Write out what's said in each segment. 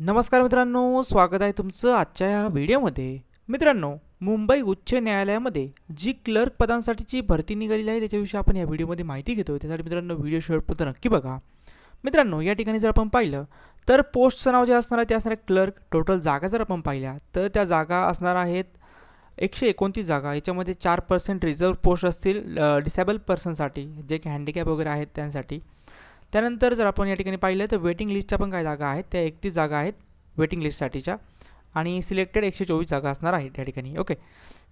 नमस्कार मित्रांनो स्वागत आहे तुमचं आजच्या या व्हिडिओमध्ये. मित्रांनो मुंबई उच्च न्यायालयामध्ये जी क्लर्क पदांसाठीची भरती निघालेली आहे त्याच्याविषयी आपण या व्हिडिओमध्ये माहिती घेतो त्यासाठी मित्रांनो व्हिडिओ शेवटपर्यंत नक्की बघा. मित्रांनो या ठिकाणी जर आपण पाहिलं तर पोस्टचं नाव जे असणार आहे ते असणार आहे क्लर्क. टोटल जागा जर आपण पाहिल्या तर त्या जागा असणार आहेत एकशे एकोणतीस जागा. याच्यामध्ये चार पर्सेंट रिझर्व पोस्ट असतील डिसेबल पर्सनसाठी जे की हँडिकॅप वगैरे आहेत त्यांसाठी. त्यानंतर जर आपण या ठिकाणी पाहिलं तर वेटिंग लिस्टच्या पण काही जागा आहेत. त्या एकतीस जागा आहेत वेटिंग लिस्टसाठीच्या आणि सिलेक्टेड एकशे चोवीस जागा असणार आहेत या ठिकाणी. ओके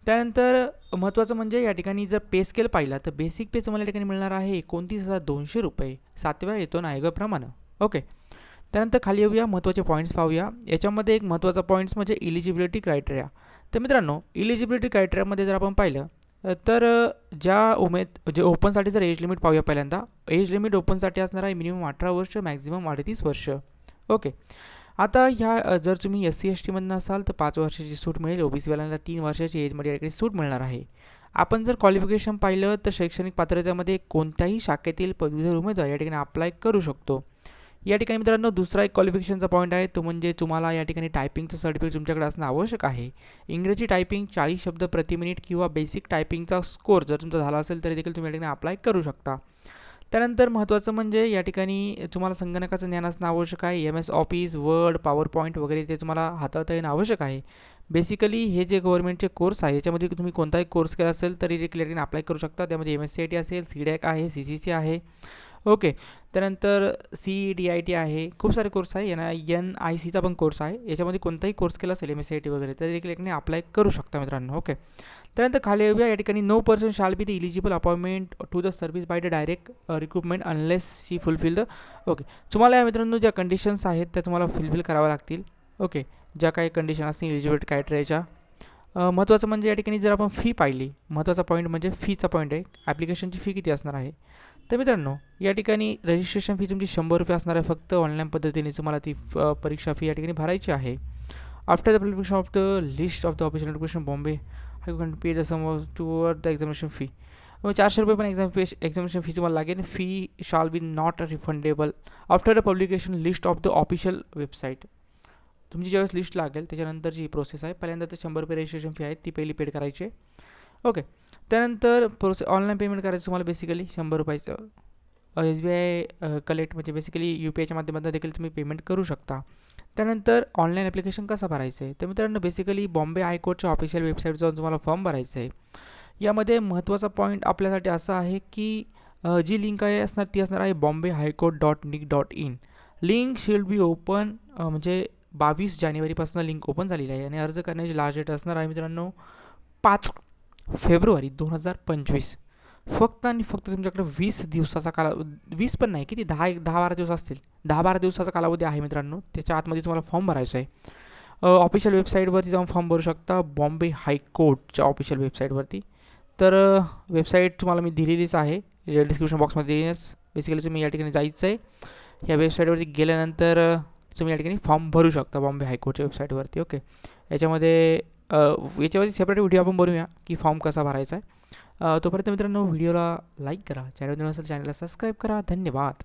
त्यानंतर महत्त्वाचं म्हणजे या ठिकाणी जर पे स्केल पाहिला तर बेसिक पे तुम्हाला या ठिकाणी मिळणार आहे एकोणतीस हजार दोनशे रुपये. सातव्या येतो आयोगाप्रमाणे ओके त्यानंतर खाली येऊया महत्त्वाचे पॉईंट्स पाहूया. याच्यामध्ये एक महत्त्वाचा पॉईंट्स म्हणजे इलिजिबिलिटी क्रायटेरिया तर मित्रांनो इलिजिबिलिटी क्रायटेरियामध्ये जर आपण पाहिलं तर ज्या उमेद जे ओपनसाठी जर एज लिमिट पाहूया पहिल्यांदा एज लिमिट ओपनसाठी असणार आहे मिनिमम अठरा वर्ष मॅक्झिमम अडतीस वर्ष. ओके. आता ह्या जर तुम्ही एस सी एस टीमधनं असाल तर पाच वर्षाची सूट मिळेल. ओ बी सीवाल्यांना तीन वर्षाची एजमध्ये या ठिकाणी सूट मिळणार आहे. आपण जर क्वालिफिकेशन पाहिलं तर शैक्षणिक पात्रतेमध्ये कोणत्याही शाखेतील पदवीधर उमेदवार या ठिकाणी अप्लाय करू शकतो. या ठिकाणी मित्रांनो दुसरा एक क्वालिफिकेशनचा पॉईंट आहे. तो म्हणजे तुम्हाला या ठिकाणी टायपिंगचं सर्टिफिकेट तुमच्याकडे असणं आवश्यक आहे. इंग्रजी टायपिंग चाळीस शब्द प्रति मिनिट किंवा बेसिक टायपिंगचा स्कोर जर तुमचा झाला असेल तरी देखील तुम्ही या ठिकाणी अप्लाय करू शकता. त्यानंतर महत्त्वाचं म्हणजे या ठिकाणी तुम्हाला संगणकाचं ज्ञान असणं आवश्यक आहे. M S Office Word PowerPoint वगैरे ते तुम्हाला हाताळता येणं आवश्यक आहे. बेसिकली हे जे गव्हर्नमेंटचे कोर्स आहे याच्यामध्ये तुम्ही कोणताही कोर्स केला असेल तरी देखील या ठिकाणी अप्लाय करू शकता. त्यामध्ये M S C I T असेल सी डॅक आहे सी सी सी आहे. ओके. त्यानंतर सी डी आय टी आहे. खूप सारे कोर्स आहे. यांना एन आय सीचा पण कोर्स आहे. याच्यामध्ये कोणताही कोर्स केला असेल M S C I T वगैरे तर देखील याने अप्लाय करू शकता मित्रांनो. ओके. त्यानंतर खाली येऊया या ठिकाणी no person shall be the eligible appointment to the service by the direct recruitment unless she fulfil the okay तुम्हाला या मित्रांनो ज्या कंडिशन्स आहेत त्या तुम्हाला फुलफिल कराव्या लागतील. ओके. ज्या काही कंडिशन असतील इलिजिबिलिटी क्रायटेरियाच्या महत्त्वाचं म्हणजे या ठिकाणी जर आपण फी पाहिली महत्त्वाचा पॉईंट म्हणजे फीचा पॉईंट आहे. ॲप्लिकेशनची फी किती असणार आहे? तर मित्रांनो या ठिकाणी रजिस्ट्रेशन फी तुमची शंभर रुपये असणार आहे. फक्त ऑनलाईन पद्धतीने तुम्हाला ती परीक्षा फी या ठिकाणी भरायची आहे. After the publication of the list of the official education Bombay high can pay the sum to the examination fee मग चारशे रुपये पण एक्झाम फी एक्झामिनेशन फी तुम्हाला लागेल. Fee shall be not refundable after the publication list of the official website तुमची ज्यावेळेस list लागेल त्याच्यानंतर जी प्रोसेस आहे पहिल्यांदा तर शंभर रुपये रजिस्ट्रेशन फी आहे ती पहिली पेड करायची आहे. ओके त्यानंतर प्रोसे ऑनलाईन पेमेंट करायचं तुम्हाला बेसिकली शंभर रुपयाचं. एस बी आय कलेक्ट म्हणजे बेसिकली यू पी आयच्या माध्यमातून देखील तुम्ही पेमेंट करू शकता. त्यानंतर ऑनलाईन ॲप्लिकेशन कसं भरायचं आहे? तर मित्रांनो बेसिकली बॉम्बे हायकोर्टच्या ऑफिशियल वेबसाईट जाऊन तुम्हाला फॉर्म भरायचं आहे. यामध्ये महत्त्वाचा पॉईंट आपल्यासाठी असा आहे की जी लिंक आहे असणार ती असणार आहे Bombay high court dot nic dot in. Link shall be open म्हणजे बावीस जानेवारीपासून लिंक ओपन झालेली आहे आणि अर्ज करण्याची लास्ट डेट असणार आहे मित्रांनो पाच फेब्रुवारी दोन हजार पंचवीस. फक्त आणि फक्त तुमच्याकडे वीस दिवसाचा काला वीस पण नाही किती? दहा एक दहा बारा दिवस असतील. दहा बारा दिवसाचा कालावधी आहे मित्रांनो. त्याच्या आतमध्ये तुम्हाला फॉर्म भरायचा आहे. ऑफिशियल वेबसाईटवरती जाऊन फॉर्म भरू शकता. बॉम्बे हायकोर्टच्या ऑफिशियल वेबसाईटवरती तर वेबसाईट तुम्हाला मी दिलेलीच आहे. डिस्क्रिप्शन बॉक्समध्ये देण्यास बेसिकली तुम्ही या ठिकाणी जायचं आहे ह्या वेबसाईटवरती गेल्यानंतर तुम्ही या ठिकाणी फॉर्म भरू शकता बॉम्बे हायकोर्टच्या वेबसाईटवरती ओके? याच्यामध्ये याच्यावरती सेपरेट व्हिडिओ आपण बनवूया की फॉर्म कसा भरायचा आहे. तोपर्यंत मित्रांनो व्हिडिओला लाईक करा चॅनल नसेल चॅनलला सबस्क्राईब करा. धन्यवाद.